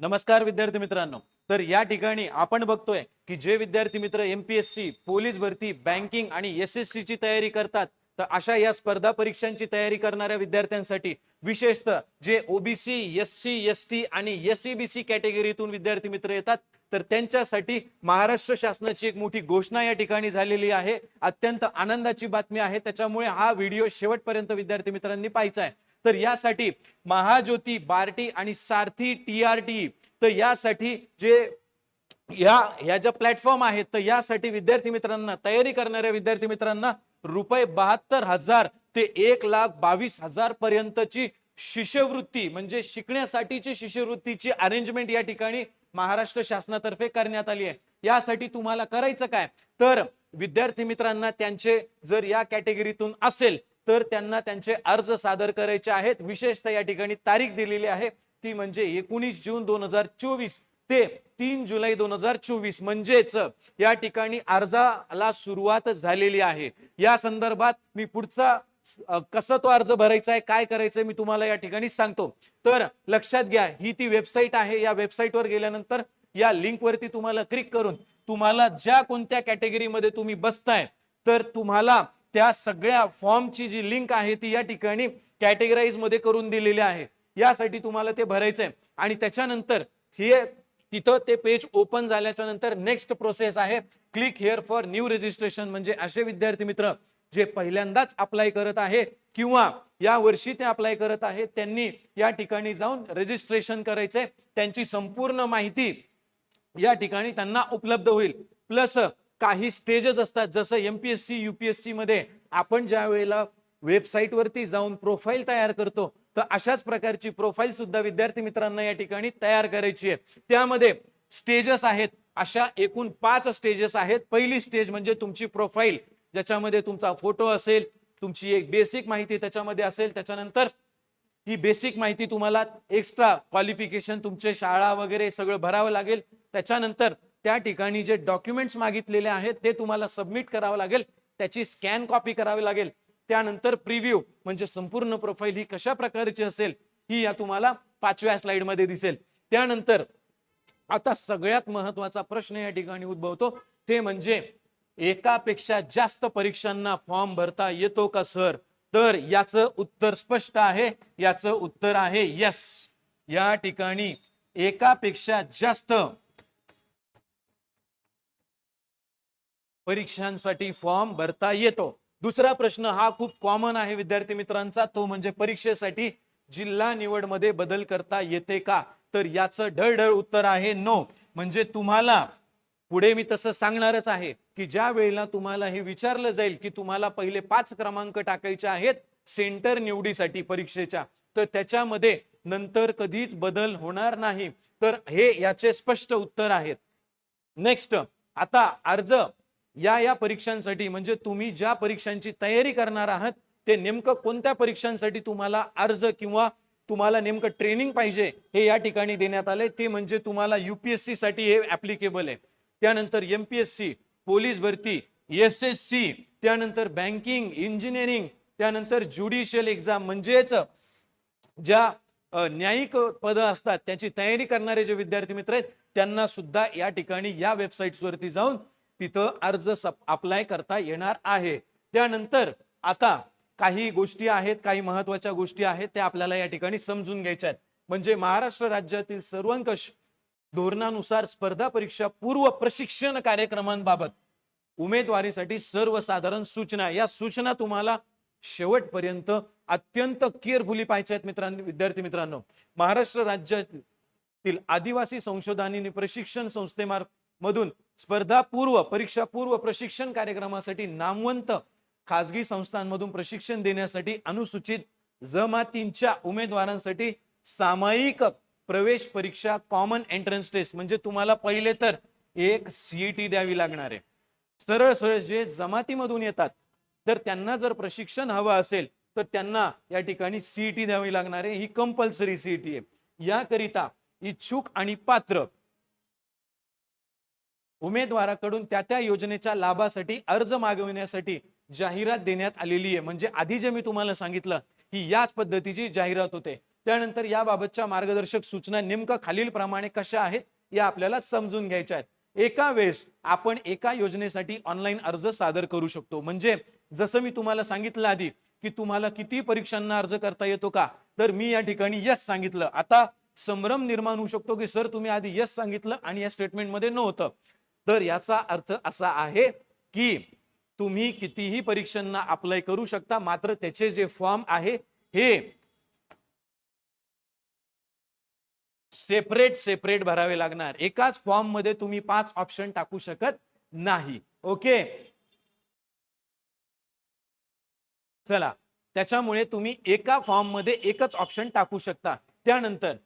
नमस्कार विद्यार्थी मित्रांनो. तर या ठिकाणी आपण बघतोय की जे विद्यार्थी मित्र एमपीएससी पोलीस भरती बँकिंग आणि एस एस ची तयारी करतात तर अशा या स्पर्धा परीक्षांची तयारी करणाऱ्या विद्यार्थ्यांसाठी विशेषतः जे OBC S C S T आणि एस सी बी सी कॅटेगरीतून विद्यार्थी मित्र येतात तर त्यांच्यासाठी महाराष्ट्र शासनाची एक मोठी घोषणा या ठिकाणी झालेली आहे. अत्यंत आनंदाची बातमी आहे. त्याच्यामुळे हा व्हिडिओ शेवटपर्यंत विद्यार्थी मित्रांनी पाहायचा आहे. तर यासाठी महाज्योती बार्टी आणि सारथी टी आर टी तर यासाठी जे या ह्या ज्या प्लॅटफॉर्म आहेत तर यासाठी विद्यार्थी मित्रांना तयारी करणाऱ्या विद्यार्थी मित्रांना रुपये बहात्तर हजार ते एक लाख बावीस हजार पर्यंतची शिष्यवृत्ती म्हणजे शिकण्यासाठीची शिष्यवृत्तीची अरेंजमेंट या ठिकाणी महाराष्ट्र शासनातर्फे करण्यात आली आहे. यासाठी तुम्हाला करायचं काय? तर विद्यार्थी मित्रांना त्यांचे जर या कॅटेगरीतून असेल तर त्यांना त्यांचे अर्ज सादर करायचे आहेत. विशेषतः या ठिकाणी तारीख दिलेली आहे. ती म्हणजे एकोणीस जून दोन हजार चोवीस ते तीन जुलै दोन हजार चोवीस म्हणजेच या ठिकाणी अर्जाला सुरुवात झालेली आहे. या संदर्भात मी पुढचा कसा तो अर्ज भरायचा आहे काय करायचंय मी तुम्हाला या ठिकाणी सांगतो. तर लक्षात घ्या ही ती वेबसाईट आहे. या वेबसाईटवर गेल्यानंतर या लिंकवरती तुम्हाला क्लिक करून तुम्हाला ज्या कोणत्या कॅटेगरीमध्ये तुम्ही बसताय तर तुम्हाला त्या सगळ्या फॉर्मची जी लिंक आहे ती या ठिकाणी कॅटेगराईजमध्ये करून दिलेली आहे. यासाठी तुम्हाला ते भरायचंय. आणि त्याच्यानंतर हे तिथं ते पेज ओपन झाल्याच्यानंतर नेक्स्ट प्रोसेस आहे. Click here for new registration म्हणजे असे विद्यार्थी मित्र जे पहिल्यांदाच अप्लाय करत आहे किंवा या वर्षी ते अप्लाय करत आहे त्यांनी या ठिकाणी जाऊन रजिस्ट्रेशन करायचंय. त्यांची संपूर्ण माहिती या ठिकाणी त्यांना उपलब्ध होईल. प्लस काही स्टेजेस असतात. जसं एमपीएससी युपीएससी मध्ये आपण ज्या वेळेला वेबसाईट वरती जाऊन प्रोफाईल तयार करतो तर अशाच प्रकारची प्रोफाईल सुद्धा विद्यार्थी मित्रांना या ठिकाणी तयार करायची आहे. त्यामध्ये स्टेजेस आहेत. अशा एकूण पाच स्टेजेस आहेत. पहिली स्टेज म्हणजे तुमची प्रोफाईल ज्याच्यामध्ये तुमचा फोटो असेल तुमची एक बेसिक माहिती त्याच्यामध्ये असेल. त्याच्यानंतर ही बेसिक माहिती तुम्हाला एक्स्ट्रा क्वालिफिकेशन तुमचे शाळा वगैरे सगळं भरावं लागेल. त्याच्यानंतर त्या ठिकाणी जे डॉक्युमेंट्स मागितलेले आहेत ते तुम्हाला सबमिट करावं लागेल. त्याची स्कॅन कॉपी करावी लागेल. त्यानंतर प्रिव्ह्यू म्हणजे संपूर्ण प्रोफाईल ही कशा प्रकारची असेल ही या तुम्हाला पाचव्या स्लाइडमध्ये दिसेल. त्यानंतर आता सगळ्यात महत्त्वाचा प्रश्न या ठिकाणी उद्भवतो. ते म्हणजे एकापेक्षा जास्त परीक्षांना फॉर्म भरता येतो का सर तर याचं उत्तर स्पष्ट आहे. याचं उत्तर आहे यस या ठिकाणी एकापेक्षा जास्त परीक्षांसाठी फॉर्म भरता येतो. दुसरा प्रश्न हा खूप कॉमन आहे विद्यार्थी मित्रांचा तो म्हणजे परीक्षेसाठी जिल्हा निवडमध्ये बदल करता येते का? तर याचं ढळढळ उत्तर आहे नो म्हणजे तुम्हाला पुढे मी तसं सांगणारच आहे की ज्या वेळेला तुम्हाला हे विचारलं जाईल की तुम्हाला पहिले पाच क्रमांक टाकायचे आहेत सेंटर निवडीसाठी परीक्षेच्या तर त्याच्यामध्ये नंतर कधीच बदल होणार नाही. तर हे याचे स्पष्ट उत्तर आहेत. नेक्स्ट आता अर्ज या या परीक्षांसाठी म्हणजे तुम्ही ज्या परीक्षांची तयारी करणार आहात ते नेमकं कोणत्या परीक्षांसाठी तुम्हाला अर्ज किंवा तुम्हाला नेमकं ट्रेनिंग पाहिजे हे या ठिकाणी देण्यात आले ते म्हणजे तुम्हाला युपीएससी साठी हे ऍप्लिकेबल आहे. त्यानंतर एमपीएससी पोलीस भरती एस एस सी त्यानंतर बँकिंग इंजिनिअरिंग त्यानंतर ज्युडिशियल एक्झाम म्हणजेच ज्या न्यायिक पद असतात त्याची तयारी करणारे जे विद्यार्थी मित्र आहेत त्यांना सुद्धा या ठिकाणी या वेबसाईट्स वरती जाऊन तिथं अर्ज अप्लाय करता येणार आहे. त्यानंतर आता काही गोष्टी आहेत काही महत्त्वाच्या गोष्टी आहेत त्या आपल्याला या ठिकाणी समजून घ्यायच्या आहेत. म्हणजे महाराष्ट्र राज्यातील सर्वंकष धोरणानुसार स्पर्धा परीक्षा पूर्व प्रशिक्षण कार्यक्रमांबाबत उमेदवारीसाठी सर्वसाधारण सूचना या सूचना तुम्हाला शेवटपर्यंत अत्यंत केअरफुली पाहायच्या आहेत मित्रांनो विद्यार्थी मित्रांनो. महाराष्ट्र राज्यातील आदिवासी संशोधन प्रशिक्षण संस्थेमार्फत मधून स्पर्धापूर्व परीक्षापूर्व प्रशिक्षण कार्यक्रमासाठी नामवंत खाजगी संस्थांमधून प्रशिक्षण देण्यासाठी अनुसूचित जमातींच्या उमेदवारांसाठी सामायिक प्रवेश परीक्षा कॉमन एंट्रन्स टेस्ट म्हणजे तुम्हाला पहिले तर एक सीईटी द्यावी लागणार आहे. सरळ सरळ जे जमातीमधून येतात तर त्यांना जर प्रशिक्षण हवं असेल तर त्यांना या ठिकाणी सीईटी द्यावी लागणार आहे. ही कंपल्सरी सीईटी आहे. याकरिता इच्छुक आणि पात्र उमेदवाराकडून त्या त्या योजनेच्या लाभासाठी अर्ज मागविण्यासाठी जाहिरात देण्यात आलेली आहे. म्हणजे आधी जे मी तुम्हाला सांगितलं ही याच पद्धतीची जाहिरात होते. त्यानंतर याबाबतच्या मार्गदर्शक सूचना नेमकं खालीलप्रमाणे कशा आहेत या आपल्याला समजून घ्यायच्या आहेत. एका वेळेस आपण एका योजनेसाठी ऑनलाईन अर्ज सादर करू शकतो. म्हणजे जसं मी तुम्हाला सांगितलं आधी की तुम्हाला किती परीक्षांना अर्ज करता येतो का? तर मी या ठिकाणी यस सांगितलं. आता संभ्रम निर्माण होऊ शकतो की सर तुम्ही आधी यस सांगितलं आणि या स्टेटमेंटमध्ये नव्हतं तर याचा अर्थ असा आहे की तुम्ही कितीही परीक्षांना अप्लाय करू शकता मात्र त्याचे जे फॉर्म आहे हे सेपरेट सेपरेट भरावे लागणार. एकाच फॉर्ममध्ये तुम्ही पाच ऑप्शन टाकू शकत नाही. ओके चला. त्याच्यामुळे तुम्ही एका फॉर्ममध्ये एकच ऑप्शन टाकू शकता. त्यानंतर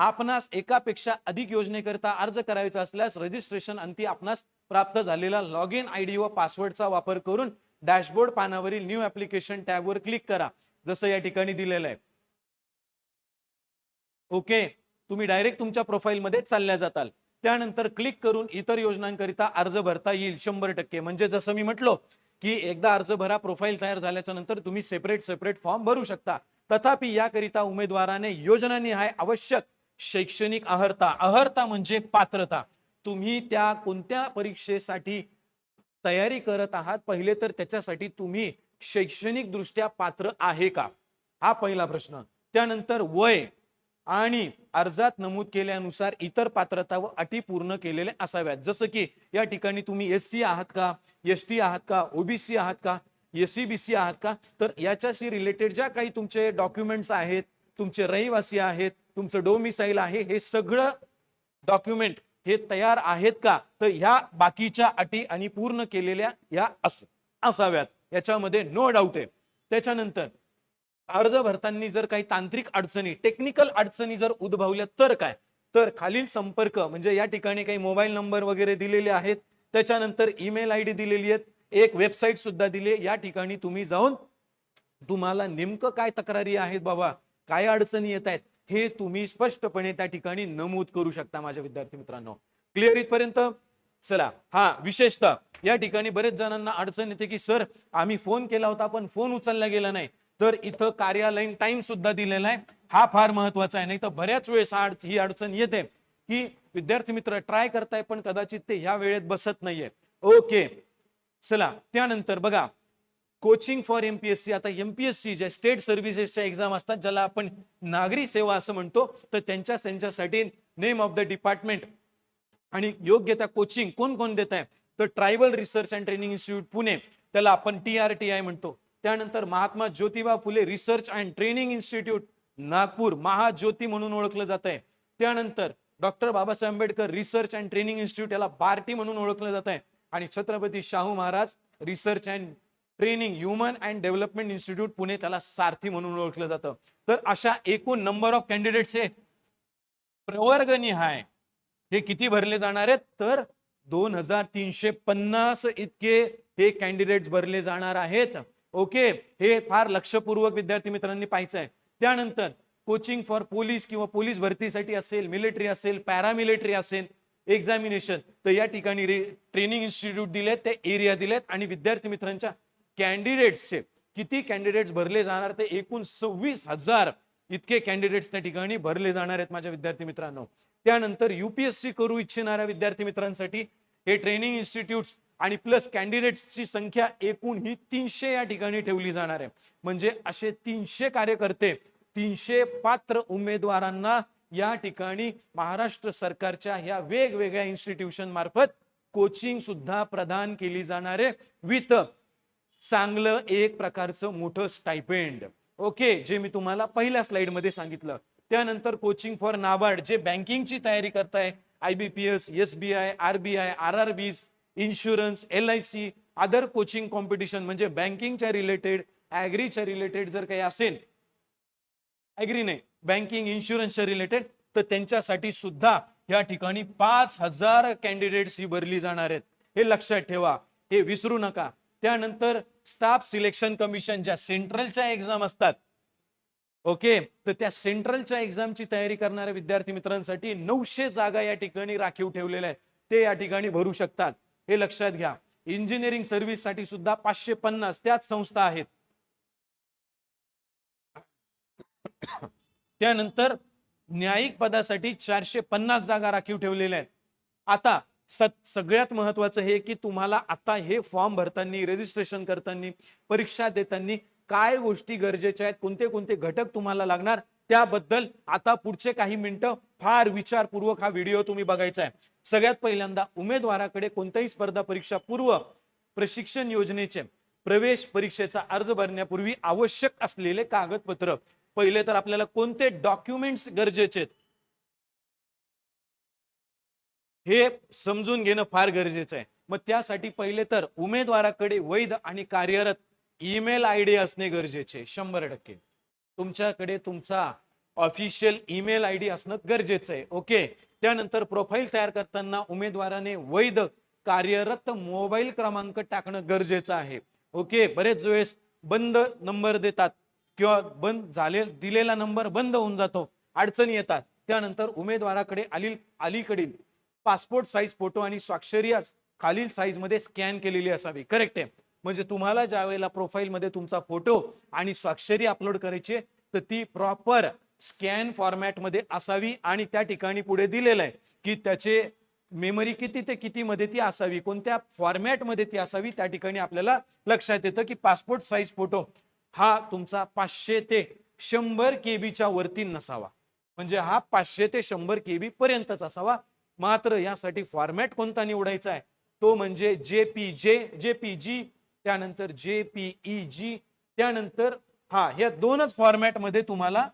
आपणास एकापेक्षा अधिक योजनेकरिता अर्ज करायचा असल्यास रजिस्ट्रेशन अंती आपणास प्राप्त झालेला लॉग इन आय डी व पासवर्डचा वापर करून डॅशबोर्ड पानावरील न्यू ऍप्लिकेशन टॅबवर क्लिक करा जसं या ठिकाणी दिलेलं आहे. ओके तुम्ही डायरेक्ट तुमच्या प्रोफाईलमध्ये चालल्या जाताल. त्यानंतर क्लिक करून इतर योजनांकरिता अर्ज भरता येईल शंभर टक्के. म्हणजे जसं मी म्हटलो की एकदा अर्ज भरा प्रोफाईल तयार झाल्याच्यानंतर तुम्ही सेपरेट सेपरेट फॉर्म भरू शकता. तथापि याकरिता उमेदवाराने योजनानिहाय आवश्यक शैक्षणिक अहर्ता. अहर्ता म्हणजे पात्रता. तुम्ही त्या कोणत्या परीक्षेसाठी तयारी करत आहात? पहिले तर त्याच्यासाठी तुम्ही शैक्षणिक दृष्ट्या पात्र आहे का? हा पहिला प्रश्न. त्यानंतर वय आणि अर्जात नमूद केल्यानुसार इतर पात्रता व अटी पूर्ण केलेल्या असाव्यात. जसं की या ठिकाणी तुम्ही एस सी आहात का? एस टी आहात का? ओबीसी आहात का? एस सी बी सी आहात का? तर याच्याशी रिलेटेड ज्या काही तुमचे डॉक्युमेंट्स आहेत तुमचे रहिवासी आहेत तुमचं डोमिसाईल आहे हे सगळं डॉक्युमेंट हे तयार आहेत का? तर ह्या बाकीच्या अटी आणि पूर्ण केलेल्या या अस असाव्यात. याच्यामध्ये नो डाऊट आहे. त्याच्यानंतर अर्ज भरताना जर काही तांत्रिक अडचणी टेक्निकल अडचणी जर उद्भवल्या तर काय? तर खालील संपर्क म्हणजे या ठिकाणी काही मोबाईल नंबर वगैरे दिलेले आहेत त्याच्यानंतर ईमेल आय डी दिलेली आहेत एक वेबसाईट सुद्धा दिली या ठिकाणी तुम्ही जाऊन तुम्हाला नेमकं काय तक्रारी आहेत बाबा? काय अडचणी येत आहेत? हे तुम्ही स्पष्टपणे त्या ठिकाणी नमूद करू शकता माझ्या विद्यार्थी मित्रांनो. क्लिअर इथपर्यंत? चला. हा विशेषतः या ठिकाणी बरेच जणांना अडचण येते की सर आम्ही फोन केला होता पण फोन उचलला गेला नाही. तर इथं कार्यालयीन टाइम सुद्धा दिलेला आहे. हा फार महत्त्वाचा आहे. नाही तर बऱ्याच वेळेस ही अडचण येते की विद्यार्थी मित्र ट्राय करताय पण कदाचित ते ह्या वेळेत बसत नाहीये. ओके चला. त्यानंतर बघा. कोचिंग फॉर एमपीएससी आता एमपीएससी ज्या स्टेट सर्व्हिसेसच्या एक्झाम असतात ज्याला आपण नागरी सेवा असं म्हणतो तर त्यांच्या त्यांच्यासाठी नेम ऑफ द डिपार्टमेंट आणि योग्य त्या कोचिंग कोण कोण देत आहे? तर tribal research and training institute Pune त्याला आपण टी आर टी आय म्हणतो. त्यानंतर Mahatma Jyotiba Phule research and training institute Nagpur Mahajyoti म्हणून ओळखलं जात आहे. त्यानंतर doctor Babasaheb Ambedkar research and training institute याला बार्टी म्हणून ओळखलं जात आहे. आणि Chhatrapati Shahu Maharaj research and training human and development institute Pune त्याला सारथी म्हणून ओळखलं जातं. तर अशा एकूण नंबर ऑफ कॅन्डिडेट्स हे प्रवर्गनिहाय हे किती भरले जाणार आहेत? तर दोन हजार तीनशे पन्नास इतके हे कॅन्डिडेट्स भरले जाणार आहेत. ओके? हे फार लक्षपूर्वक विद्यार्थी मित्रांनी पाहायचं आहे. त्यानंतर कोचिंग फॉर पोलीस किंवा पोलीस भरतीसाठी असेल मिलिटरी असेल पॅरामिलिटरी असेल एक्झामिनेशन. तर या ठिकाणी ट्रेनिंग इन्स्टिट्यूट दिलेत ते एरिया दिलेत आणि विद्यार्थी मित्रांच्या कॅन्डिडेट्सचे किती कॅन्डिडेट्स भरले जाणार ते एकूण सव्वीस हजार इतके कॅन्डिडेट्स त्या ठिकाणी भरले जाणार आहेत माझ्या विद्यार्थी मित्रांनो. त्यानंतर युपीएससी करू इच्छिणाऱ्या विद्यार्थी मित्रांसाठी हे ट्रेनिंग इन्स्टिट्यूट्स आणि प्लस कॅन्डिडेट्सची संख्या एकूण ही तीनशे या ठिकाणी ठेवली जाणार आहे. म्हणजे असे तीनशे कार्यकर्ते तीनशे पात्र उमेदवारांना या ठिकाणी महाराष्ट्र सरकारच्या ह्या वेगवेगळ्या इन्स्टिट्यूशन मार्फत कोचिंग सुद्धा प्रदान केली जाणार आहे. विथ चांगलं एक प्रकारचं मोठं स्टायपेंड ओके जे मी तुम्हाला पहिल्या स्लाइडमध्ये सांगितलं. त्यानंतर कोचिंग फॉर नाबार्ड जे बँकिंगची तयारी करताय I B P S S B I RBI R R Bs insurance L I C other coaching competition म्हणजे बँकिंगच्या रिलेटेड ॲग्रीच्या रिलेटेड जर काही असेल ॲग्री नाही बँकिंग इन्शुरन्सच्या रिलेटेड तर त्यांच्यासाठी सुद्धा या ठिकाणी पाच हजार कॅन्डिडेट्स ही भरली जाणार आहेत. हे लक्षात ठेवा हे विसरू नका. त्यानंतर स्टाफ सिलेक्शन कमिशन ज्या सेंट्रलच्या एक्झाम असतात ओके? तर त्या सेंट्रलच्या एक्झामची तयारी करणाऱ्या विद्यार्थी मित्रांसाठी नऊशे जागा या ठिकाणी राखीव ठेवलेल्या आहेत. ते या ठिकाणी भरू शकतात. हे लक्षात घ्या. इंजिनिअरिंग सर्व्हिससाठी सुद्धा पाचशे पन्नास त्याच संस्था आहेत. त्यानंतर न्यायिक पदासाठी चारशे पन्नास जागा राखीव ठेवलेल्या आहेत. आता सत सगळ्यात महत्वाचं हे की तुम्हाला आता हे फॉर्म भरताना रजिस्ट्रेशन करताना परीक्षा देताना काय गोष्टी गरजेच्या आहेत कोणते कोणते घटक तुम्हाला लागणार त्याबद्दल आता पुढचे काही मिनिटं फार विचारपूर्वक हा व्हिडिओ तुम्ही बघायचा आहे. सगळ्यात पहिल्यांदा उमेदवाराकडे कोणत्याही स्पर्धा परीक्षा पूर्व प्रशिक्षण योजनेचे प्रवेश परीक्षेचा अर्ज भरण्यापूर्वी आवश्यक असलेले कागदपत्र. पहिले तर आपल्याला कोणते डॉक्युमेंट्स गरजेचे आहेत? हे समजून घेणं फार गरजेचं आहे. मग त्यासाठी पहिले तर उमेदवाराकडे वैध आणि कार्यरत ईमेल आय डी असणे गरजेचे शंभर टक्के. तुमच्याकडे तुमचा ऑफिशियल ईमेल आय डी असणं गरजेचं आहे ओके? त्यानंतर प्रोफाईल तयार करताना उमेदवाराने वैध कार्यरत मोबाईल क्रमांक टाकणं गरजेचं आहे ओके? बरेच वेळेस बंद नंबर देतात किंवा बंद झाले दिलेला नंबर बंद होऊन जातो अडचणी येतात. त्यानंतर उमेदवाराकडे आली अलीकडील पासपोर्ट साईज फोटो आणि स्वाक्षरी खालील साईजमध्ये स्कॅन केलेली असावी. करेक्ट आहे. म्हणजे तुम्हाला ज्या वेळेला प्रोफाईलमध्ये तुमचा फोटो आणि स्वाक्षरी अपलोड करायची आहे, तर ती प्रॉपर स्कॅन फॉर्मॅटमध्ये असावी आणि त्या ठिकाणी पुढे दिलेलं आहे की त्याचे मेमरी किती ते किती मध्ये ती असावी कोणत्या फॉर्मॅटमध्ये ती असावी त्या ठिकाणी आपल्याला लक्षात येतं की पासपोर्ट साईज फोटो हा तुमचा पाचशे ते शंभर केबीच्या वरती नसावा. म्हणजे हा पाचशे ते शंभर केबी पर्यंतच असावा. मात्र यासाठी फॉर्मॅट कोणता निवडायचा आहे? तो म्हणजे जे पी जे जे पी जी त्यानंतर जे पी ई जी त्यानंतर हा या दोनच फॉर्मॅटमध्ये तुम्हाला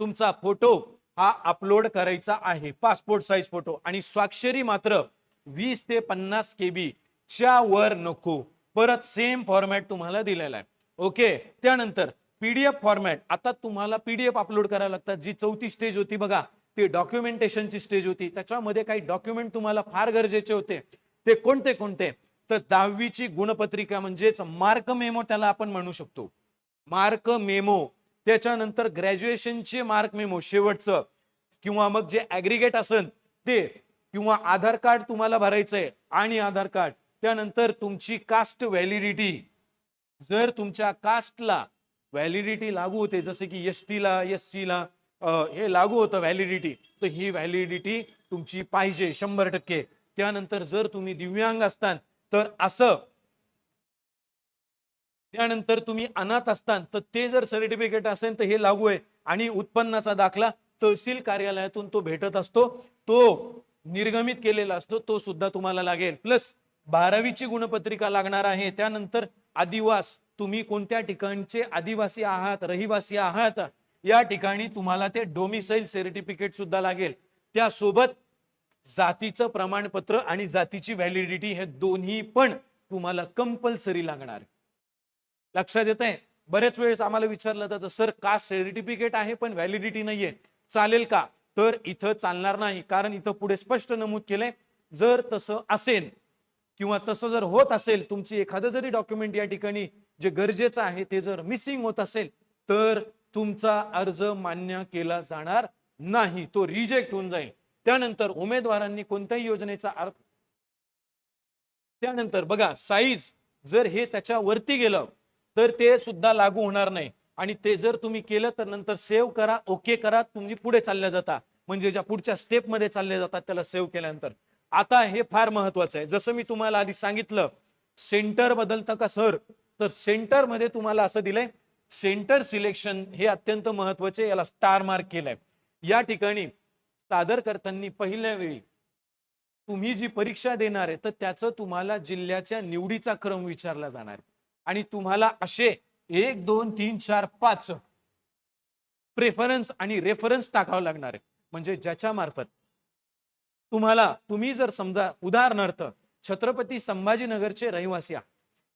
तुमचा फोटो हा अपलोड करायचा आहे. पासपोर्ट साईज फोटो आणि स्वाक्षरी मात्र वीस ते पन्नास केबी च्या वर नको. परत सेम फॉर्मॅट तुम्हाला दिलेला आहे. ओके त्यानंतर पीडीएफ फॉर्मॅट आता तुम्हाला पीडीएफ अपलोड करायला लागतात. जी चौथी स्टेज होती बघा. ती डॉक्युमेंटेशनची स्टेज होती. त्याच्यामध्ये काही डॉक्युमेंट तुम्हाला फार गरजेचे होते. ते कोणते कोणते? तर दहावीची गुणपत्रिका म्हणजेच मार्क मेमो त्याला आपण म्हणू शकतो. Mark memo. त्याच्यानंतर ग्रॅज्युएशनचे मार्क मेमो शेवटचं. किंवा मग जे ऍग्रिगेट असेल ते किंवा आधार कार्ड तुम्हाला भरायचंय आणि आधार कार्ड. त्यानंतर तुमची कास्ट व्हॅलिडिटी. जर तुमच्या कास्टला व्हॅलिडिटी लागू होते जसे की एस टीला एस ला हे लागू होतं व्हॅलिडिटी तर ही व्हॅलिडिटी तुमची पाहिजे शंभर टक्के. त्यानंतर जर तुम्ही दिव्यांग असतान तर असं. त्यानंतर तुम्ही अनाथ असतान तर ते जर सर्टिफिकेट असेल तर हे लागू आहे. आणि उत्पन्नाचा दाखला तहसील कार्यालयातून तो भेटत असतो. तो निर्गमित केलेला असतो तो सुद्धा तुम्हाला लागेल. प्लस बारावीची गुणपत्रिका लागणार आहे. त्यानंतर आदिवास. तुम्ही कोणत्या ठिकाणचे आदिवासी आहात रहिवासी आहात? या ठिकाणी तुम्हाला ते डोमिसाईल सर्टिफिकेट सुद्धा लागेल. त्यासोबत जातीचं प्रमाणपत्र आणि जातीची व्हॅलिडिटी हे दोन्ही पण तुम्हाला कंपल्सरी लागणार लक्षात येत आहे बरेच वेळेस आम्हाला विचारलं जातं सर का सर्टिफिकेट आहे पण व्हॅलिडिटी नाहीये? चालेल का? तर इथं चालणार नाही कारण इथं पुढे स्पष्ट नमूद केलंय जर तसं असेल किंवा तसं जर होत असेल तुमची एखादं जरी डॉक्युमेंट या ठिकाणी जे गरजेचं आहे ते जर मिसिंग होत असेल तर तुमचा अर्ज मान्य केला जाणार नाही तो रिजेक्ट होऊन जाईल. त्यानंतर उमेदवारांनी कोणत्याही योजनेचा अर्थ त्यानंतर बघा साईज जर हे त्याच्या वरती गेलं तर ते सुद्धा लागू होणार नाही. आणि ते जर तुम्ही केलं तर नंतर सेव्ह करा ओके करा तुम्ही पुढे चालल्या जाता. म्हणजे ज्या पुढच्या स्टेपमध्ये चालले जातात त्याला सेव्ह केल्यानंतर. आता हे फार महत्वाचं आहे. जसं मी तुम्हाला आधी सांगितलं सेंटर बदलतं का सर तर सेंटरमध्ये तुम्हाला असं दिलंय सेंटर सिलेक्शन हे अत्यंत महत्त्वाचे याला स्टार मार्क केलंय. या ठिकाणी सादर करताना पहिल्या वेळी तुम्ही जी परीक्षा देणार आहे तर त्याचं तुम्हाला जिल्ह्याच्या निवडीचा क्रम विचारला जाणार आहे. आणि तुम्हाला असे एक दोन तीन चार पाच प्रेफरन्स आणि रेफरन्स टाकावं लागणार आहे. म्हणजे ज्याच्या मार्फत तुम्हाला तुम्ही जर समजा उदाहरणार्थ छत्रपती संभाजीनगरचे रहिवासी आहात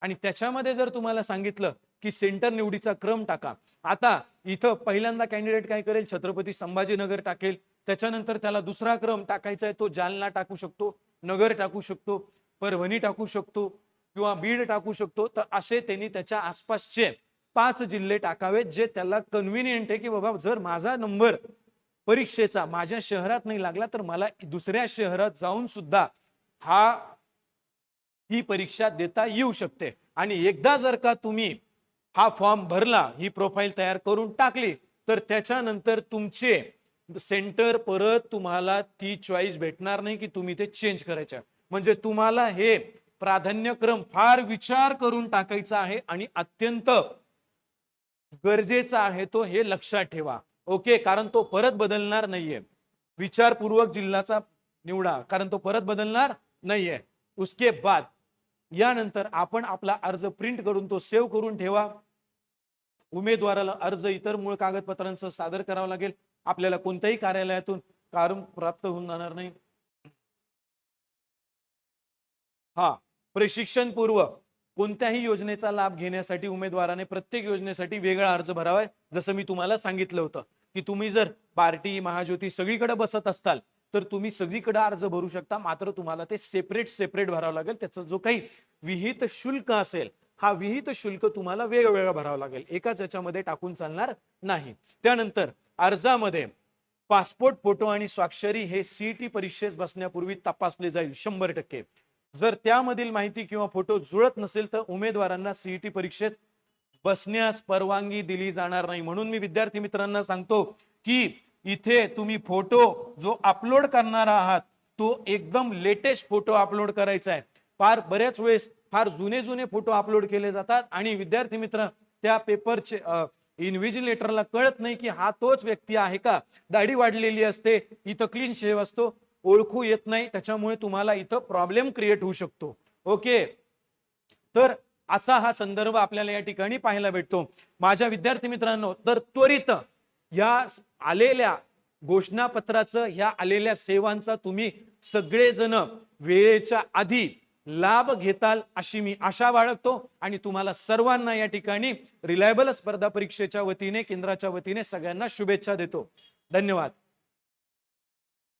आणि त्याच्यामध्ये जर तुम्हाला सांगितलं की सेंटर निवडीचा क्रम टाका. आता इथं पहिल्यांदा कॅन्डिडेट काय करेल? छत्रपती संभाजीनगर टाकेल. त्याच्यानंतर त्याला दुसरा क्रम टाकायचा आहे तो जालना टाकू शकतो नगर टाकू शकतो परभणी टाकू शकतो किंवा बीड टाकू शकतो. तर असे त्यांनी त्याच्या आसपासचे पाच जिल्हे टाकावेत जे त्याला कन्व्हिनियंट आहे की बाबा जर माझा नंबर परीक्षेचा माझ्या शहरात नाही लागला तर मला दुसऱ्या शहरात जाऊन सुद्धा हा ही परीक्षा देता येऊ शकते. आणि एकदा जर का तुम्ही हा फॉर्म भरला ही प्रोफाईल तयार करून टाकली तर त्याच्यानंतर तुमचे सेंटर परत तुम्हाला ती चॉईस भेटणार नाही की तुम्ही ते चेंज करायच्या. म्हणजे तुम्हाला हे प्राधान्यक्रम फार विचार करून टाकायचा आहे आणि अत्यंत गरजेचा आहे तो हे लक्षात ठेवा. ओके? कारण तो परत बदलणार नाहीये. विचारपूर्वक जिल्ह्याचा निवडा कारण तो परत बदलणार नाहीये. उसके बाद यानंतर आपण आपला अर्ज प्रिंट करून तो सेव्ह करून ठेवा. उमेदवाराला अर्ज इतर मूळ कागदपत्रांसह सादर करावा लागेल. आपल्याला कोणत्याही कार्यालयातून कारण प्राप्त होऊन जाणार नाही. हा प्रशिक्षण पूर्व कोणत्याही योजनेचा लाभ घेण्यासाठी उमेदवाराने प्रत्येक योजनेसाठी वेगळा अर्ज भरावा जसं मी तुम्हाला सांगितलं होतं की तुम्ही जर पार्टी महाज्योती सगळीकडे बसत असताल तर तुम्ही सगळीकडे अर्ज भरू शकता. मात्र तुम्हाला ते सेपरेट सेपरेट भरावं लागेल. त्याचा जो काही विहित शुल्क असेल हा विहित शुल्क तुम्हाला वेगवेगळा भरावा लागेल. एकाच याच्यामध्ये टाकून चालणार नाही. त्यानंतर अर्जामध्ये पासपोर्ट फोटो आणि स्वाक्षरी हे सीईटी परीक्षेस बसण्यापूर्वी तपासले जाईल शंभर टक्के. जर त्यामधील माहिती किंवा फोटो जुळत नसेल तर उमेदवारांना सीईटी परीक्षेत बसण्यास परवानगी दिली जाणार नाही. म्हणून मी विद्यार्थी मित्रांना सांगतो की इथे तुम्ही फोटो जो अपलोड करणार आहात तो एकदम लेटेस्ट फोटो अपलोड करायचा आहे. फार बऱ्याच वेळेस फार जुने जुने फोटो अपलोड केले जातात. आणि विद्यार्थी मित्र त्या पेपरचे इन्व्हिजिलेटरला कळत नाही की हा तोच व्यक्ती आहे का? दाढी वाढलेली असते इथं क्लीन शेव असतो ओळखू येत नाही त्याच्यामुळे तुम्हाला इथं प्रॉब्लेम क्रिएट होऊ शकतो. ओके तर असा हा संदर्भ आपल्याला या ठिकाणी पाहायला भेटतो. माझ्या विद्यार्थी मित्रांनो तर त्वरित या आलेल्या घोषणापत्राचं ह्या आलेल्या सेवांचा तुम्ही सगळेजण वेळेच्या आधी लाभ घेताल अशी मी आशा बाळगतो. आणि तुम्हाला सर्वांना या ठिकाणी रिलायबल स्पर्धा परीक्षेच्या वतीने केंद्राच्या वतीने सगळ्यांना शुभेच्छा देतो. धन्यवाद.